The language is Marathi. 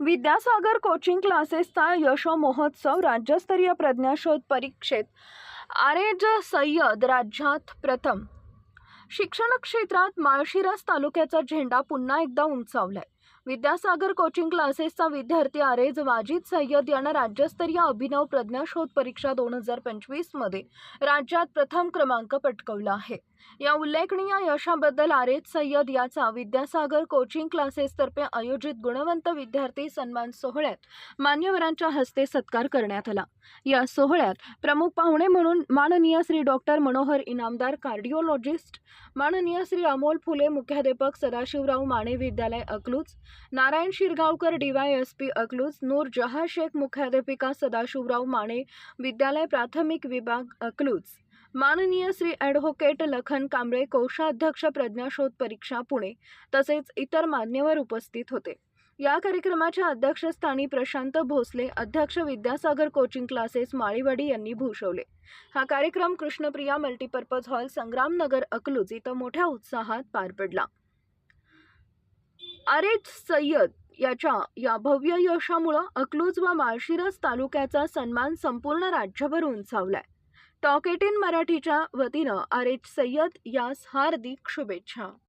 विद्यासागर कोचिंग क्लासेसचा यशो महोत्सव राज्यस्तरीय प्रज्ञाशोध परीक्षेत. आरेज सय्यद राज्यात प्रथम. शिक्षण क्षेत्रात माळशिरस तालुक्याचा झेंडा पुन्हा एकदा उंचावलाय. विद्यासागर कोचिंग क्लासेसचा विद्यार्थी आरेज वाजिद सय्यद यानं राज्यस्तरीय अभिनव प्रज्ञाशोध परीक्षा दोन हजार पंचवीसमध्ये राज्यात प्रथम क्रमांक पटकवला आहे. या उल्लेखनीय यशाबद्दल आरेज सय्यद याचा विद्यासागर कोचिंग क्लासेसतर्फे आयोजित गुणवंत विद्यार्थी सन्मान सोहळ्यात मान्यवरांच्या हस्ते सत्कार करण्यात आला. या सोहळ्यात प्रमुख पाहुणे म्हणून माननीय श्री डॉक्टर मनोहर इनामदार कार्डिओलॉजिस्ट माननीय श्री अमोल फुले मुख्याध्यापक सदाशिवराव माने विद्यालय Akluj Narayan Shirgaonkar DYSP S P Akluj Noor Jahan Shaikh मुख्याध्यापिका सदाशिवराव माने विद्यालय प्राथमिक विभाग अकलूज. माननीय श्री ॲडव्होकेट लखन कांबळे कोषाध्यक्ष प्रज्ञाशोध परीक्षा पुणे तसेच इतर मान्यवर उपस्थित होते. या कार्यक्रमाच्या अध्यक्षस्थानी प्रशांत भोसले अध्यक्ष विद्यासागर कोचिंग क्लासेस माळीवाडी यांनी भूषवले. हा कार्यक्रम कृष्णप्रिया मल्टीपर्पज हॉल संग्रामनगर अकलूज इथं मोठ्या उत्साहात पार पडला. आरेज सय्यद याच्या या भव्य यशामुळं अकलूज व माळशिरस तालुक्याचा सन्मान संपूर्ण राज्यभर उंचावलाय. टॉक एटीन मराठीच्या वतीनं आरेज सय्यद यास हार्दिक शुभेच्छा.